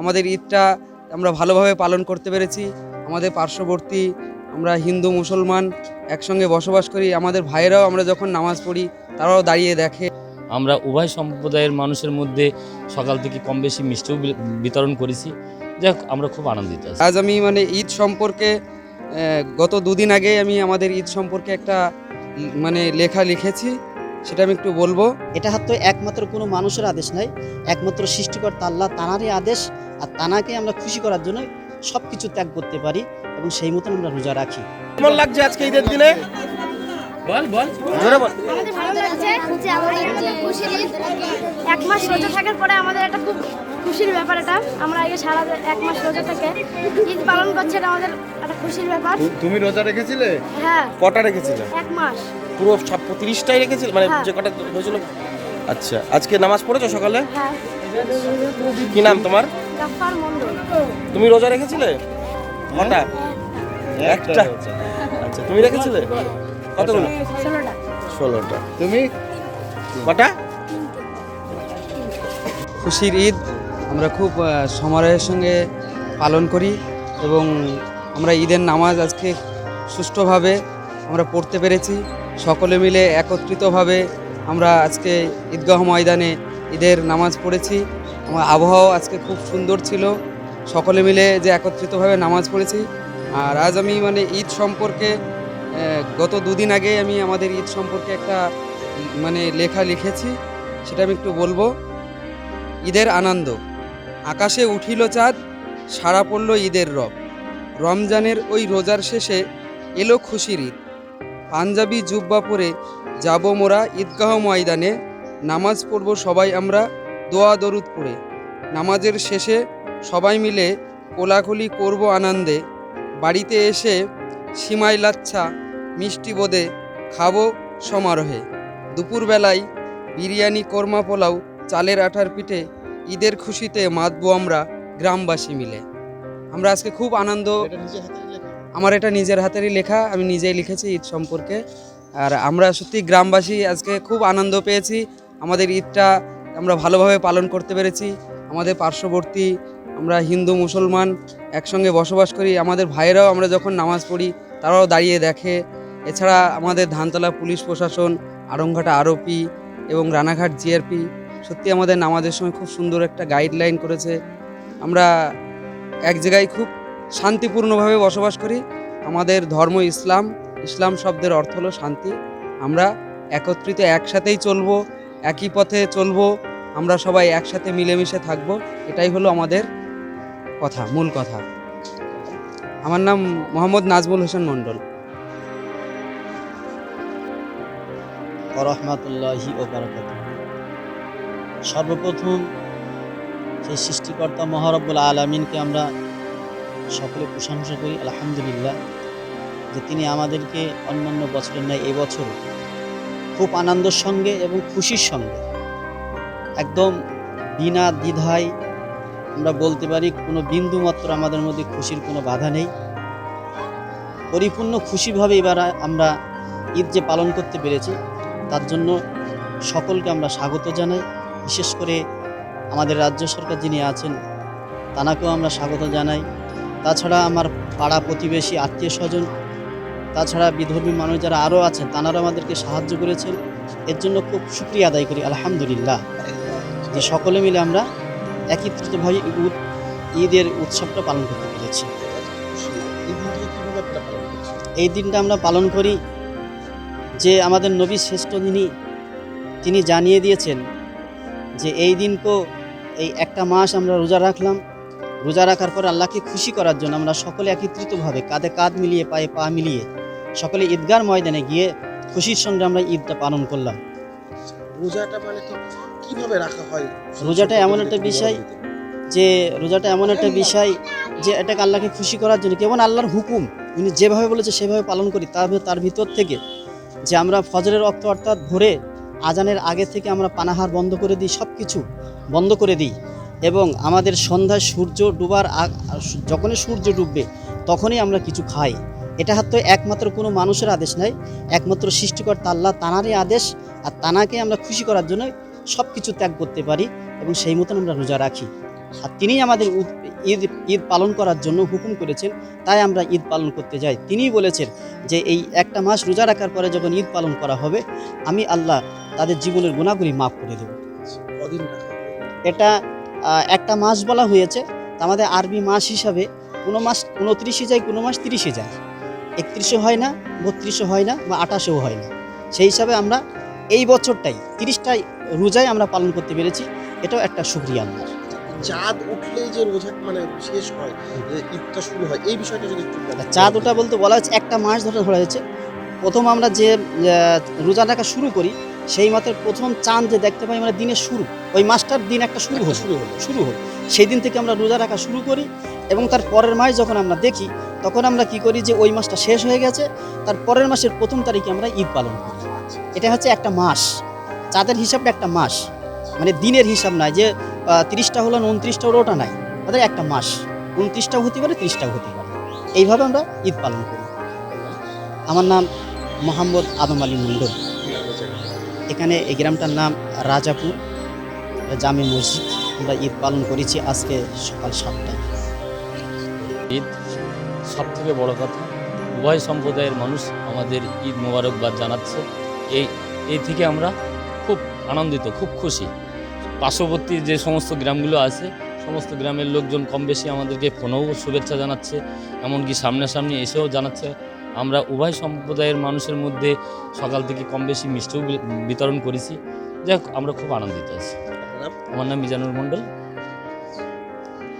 আমাদের ঈদটা আমরা ভালোভাবে পালন করতে পেরেছি। আমাদের পার্শ্ববর্তী আমরা হিন্দু মুসলমান একসঙ্গে বসবাস করি। আমাদের ভাইয়েরাও আমরা যখন নামাজ পড়ি তারাও দাঁড়িয়ে দেখে। আমরা উভয় সম্প্রদায়ের মানুষের মধ্যে সকাল থেকে কম বেশি মিষ্টিও বিতরণ করেছি। যাই আমরা খুব আনন্দিত আছি। আজ আমি মানে ঈদ সম্পর্কে গত দুদিন আগে আমি আমাদের ঈদ সম্পর্কে একটা মানে লেখা লিখেছি। সেটা আমি একটু বলব। এটা হাত তো একমাত্র কোনো মানুষের আদেশ নাই। একমাত্র সৃষ্টিকর তাল্লা তানারই আদেশ। আর তানাকে আমরা খুশি করার জন্য সব কিছু ত্যাগ করতে পারি এবং সেই মতো আমরা রোজা রাখি। কেমন লাগছে আজকে ঈদের দিনে? বল বল। জোরে বল। আমাদের ভালো লাগছে যে আমাদের ঈদ এক মাস রোজা থাকার পরে আমাদের একটা খুব খুশির ব্যাপার এটা। আমরা আগে সারা এক মাস রোজা থেকে ঈদ পালন করছে এটা আমাদের একটা খুশির ব্যাপার। তুমি রোজা রেখেছিলে? হ্যাঁ। কটা রেখেছিলে? এক মাস। পুরো সব তিরিশটাই রেখেছিলে? মানে হ্যাঁ। যে কটা হয়েছিল? আচ্ছা আজকে নামাজ পড়েছো সকালে? হ্যাঁ। কি নাম তোমার? মন্ডল তুমি রোজা রেখেছিলে? কটা? একটা আচ্ছা তুমি রেখেছিলে? কতগুলো? ষোলোটা। ষোলোটা। তুমি? কটা? খুশির ঈদ আমরা খুব সমারোহের সঙ্গে পালন করি এবং আমরা ঈদের নামাজ আজকে সুষ্ঠুভাবে আমরা পড়তে পেরেছি। সকলে মিলে একত্রিতভাবে আমরা আজকে ঈদগাহ ময়দানে ঈদের নামাজ পড়েছি। আমার আবহাওয়া আজকে খুব সুন্দর ছিল। সকলে মিলে যে একত্রিতভাবে নামাজ পড়েছি। আর আজ আমি মানে ঈদ সম্পর্কে গত দুদিন আগে আমি আমাদের ঈদ সম্পর্কে একটা মানে লেখা লিখেছি, সেটা আমি একটু বলব। ঈদের আনন্দ। আকাশে উঠিল চাঁদ সারা পড়ল ঈদের রব। রমজানের ওই রোজার শেষে এলো খুশির ঈদ। পাঞ্জাবি জুব্বা পরে যাব মোরা ঈদগাহ ময়দানে, নামাজ পড়ব সবাই আমরা দোয়া দরুদ পড়ে। নামাজের শেষে সবাই মিলে কোলাকুলি করব আনন্দে। বাড়িতে এসে সিমাই লাচ্ছা, মিষ্টি বোদে খাব সমারোহে। দুপুরবেলায় বিরিয়ানি, কোরমা পোলাও, চালের আঠার পিঠে ঈদের খুশিতে মাতবো আমরা গ্রামবাসী মিলে। আমরা আজকে খুব আনন্দ আমার এটা নিজের হাতেরই লেখা আমি নিজেই লিখেছি ঈদ সম্পর্কে। আর আমরা সত্যি গ্রামবাসী আজকে খুব আনন্দ পেয়েছি। আমাদের ঈদটা আমরা ভালোভাবে পালন করতে পেরেছি। আমাদের পার্শ্ববর্তী আমরা হিন্দু মুসলমান একসঙ্গে বসবাস করি। আমাদের ভাইয়েরাও আমরা যখন নামাজ পড়ি তারাও দাঁড়িয়ে দেখে। এছাড়া আমাদের ধানতলা পুলিশ প্রশাসন আড়ংঘাটা আরপি এবং রানাঘাট জিআরপি সত্যি আমাদের নামাজের সময় খুব সুন্দর একটা গাইডলাইন করেছে। আমরা এক জায়গায় খুব শান্তিপূর্ণভাবে বসবাস করি। আমাদের ধর্ম ইসলাম ইসলাম শব্দের অর্থ হলো শান্তি। আমরা একত্রিত একসাথেই চলবো, একই পথে চলবো, আমরা সবাই একসাথে মিলেমিশে থাকব, এটাই হলো আমাদের কথা, মূল কথা। আমার নাম মোহাম্মদ নাজমুল হোসেন মণ্ডল। রহমাতুল্লাহি ও বারাকাত সর্বপ্রথম সেই সৃষ্টিকর্তা মহারব্বুল আলমিনকে আমরা সকলে প্রশংসা করি, আলহামদুলিল্লাহ, যে তিনি আমাদেরকে অন্যান্য বছরের ন্যায় এবছর খুব আনন্দের সঙ্গে এবং খুশির সঙ্গে একদম বিনা দ্বিধায় আমরা বলতে পারি কোনো বিন্দু মাত্র আমাদের মধ্যে খুশির কোনো বাধা নেই। পরিপূর্ণ খুশিভাবে এবার আমরা ঈদ যে পালন করতে পেরেছি, তার জন্য সকলকে আমরা স্বাগত জানাই। বিশেষ করে আমাদের রাজ্য সরকার যিনি আছেন, তানাকেও আমরা স্বাগত জানাই। তাছাড়া আমার পাড়া প্রতিবেশী আত্মীয় স্বজন, তাছাড়া বিধর্মী মানুষ যারা আরও আছেন তানারা আমাদেরকে সাহায্য করেছেন। এর জন্য খুব সুক্রিয়া আদায় করি, আলহামদুলিল্লাহ। যে সকলে মিলে আমরা একত্রিতভাবে ঈদ- ঈদের উৎসবটা পালন করতে পেরেছি। এই দিনটা আমরা পালন করি যে আমাদের নবী শ্রেষ্ঠ যিনি তিনি জানিয়ে দিয়েছেন যে এই দিনকেও এই একটা মাস আমরা রোজা রাখলাম। রোজা রাখার পর আল্লাহকে খুশি করার জন্য আমরা সকলে একত্রিতভাবে কাঁধে কাঁধ মিলিয়ে পায়ে পা মিলিয়ে সকলে ঈদগার ময়দানে গিয়ে খুশির সঙ্গে আমরা ঈদটা পালন করলাম। রোজাটা মানে তো কীভাবে রাখা হয়? রোজাটা এমন একটা বিষয় যে রোজাটা এমন একটা বিষয় যে এটাকে আল্লাহকে খুশি করার জন্য কেমন আল্লাহর হুকুম। উনি যেভাবে বলেছে সেভাবে পালন করি তার তার ভিতর থেকে যে আমরা ফজরের অক্ত অর্থাৎ ভোরে আজানের আগে থেকে আমরা পানাহার বন্ধ করে দিই সব কিছু বন্ধ করে দিই। এবং আমাদের সন্ধ্যায় সূর্য ডুবার যখনই সূর্য ডুববে, তখনই আমরা কিছু খাই। এটা তো একমাত্র কোনো মানুষের আদেশ নাই, একমাত্র সৃষ্টিকর তাল্লা তানারই আদেশ, আর তানাকে আমরা খুশি করার জন্য সব কিছু ত্যাগ করতে পারি এবং সেই মতন আমরা রোজা রাখি। আর তিনিই আমাদের ঈদ ঈদ পালন করার জন্য হুকুম করেছেন তাই আমরা ঈদ পালন করতে যাই। তিনিই বলেছেন যে এই একটা মাস রোজা রাখার পরে যখন ঈদ পালন করা হবে আমি আল্লাহ তাদের জীবনের গুণাগুলি মাফ করে দেব? এটা একটা মাস বলা হয়েছে। আমাদের আরবি মাস হিসাবে কোনো মাস উনত্রিশে যায় কোনো মাস তিরিশে যায়। একত্রিশে হয় না বত্রিশে হয় না বা আঠাশেও হয় না। সেই হিসাবে আমরা এই বছরটাই তিরিশটাই রোজাই আমরা পালন করতে পেরেছি। এটাও একটা সুক্রিয়া আমার চাঁদ উঠলেই যে রোজা মানে শেষ হয় ঈদটা শুরু হয় এই বিষয়টা যদি একটু চাঁদ ওটা বলতে বলা হচ্ছে একটা মাস ধরে ধরা হয়েছে। প্রথম আমরা যে রোজা রাখা শুরু করি সেই মাত্র প্রথম চাঁদ যে দেখতে পাই আমরা দিনের শুরু ওই মাসটার দিন একটা শুরু হলো। শুরু হলো। শুরু হলো। সেই দিন থেকে আমরা রোজা রাখা শুরু করি এবং তার পরের মাস যখন আমরা দেখি তখন আমরা কি করি যে ওই মাসটা শেষ হয়ে গেছে তার পরের মাসের প্রথম তারিখে আমরা ঈদ পালন করি। এটা হচ্ছে একটা মাস। চাঁদের হিসাবটা একটা মাস। মানে দিনের হিসাব নয় যে তিরিশটা হলো উনত্রিশটা হলো, ওটা নাই। তাদের একটা মাস। উনত্রিশটাও হতে পারে তিরিশটাও হতে পারে। এইভাবে আমরা ঈদ পালন করি। আমার নাম মোহাম্মদ আদম আলী মণ্ডল এখানে এই গ্রামটার নাম রাজাপুর, জামে মসজিদ। আমরা ঈদ পালন করেছি আজকে সকাল সাতটায়। ঈদ সব থেকে বড় কথা, উভয় সম্প্রদায়ের মানুষ আমাদের ঈদ মোবারকবাদ জানাচ্ছে। এই এই থেকে আমরা খুব আনন্দিত, খুব খুশি। পার্শ্ববর্তী যে সমস্ত গ্রামগুলো আছে সমস্ত গ্রামের লোকজন কম বেশি আমাদেরকে ফোনেও শুভেচ্ছা জানাচ্ছে এমনকি সামনাসামনি এসেও জানাচ্ছে আমরা উভয় সম্প্রদায়ের মানুষের মধ্যে সকাল থেকে কম বেশি মিষ্টিও বিতরণ করেছি। যাই আমরা খুব আনন্দিত আছি। আমার নাম মিজানুর মণ্ডল।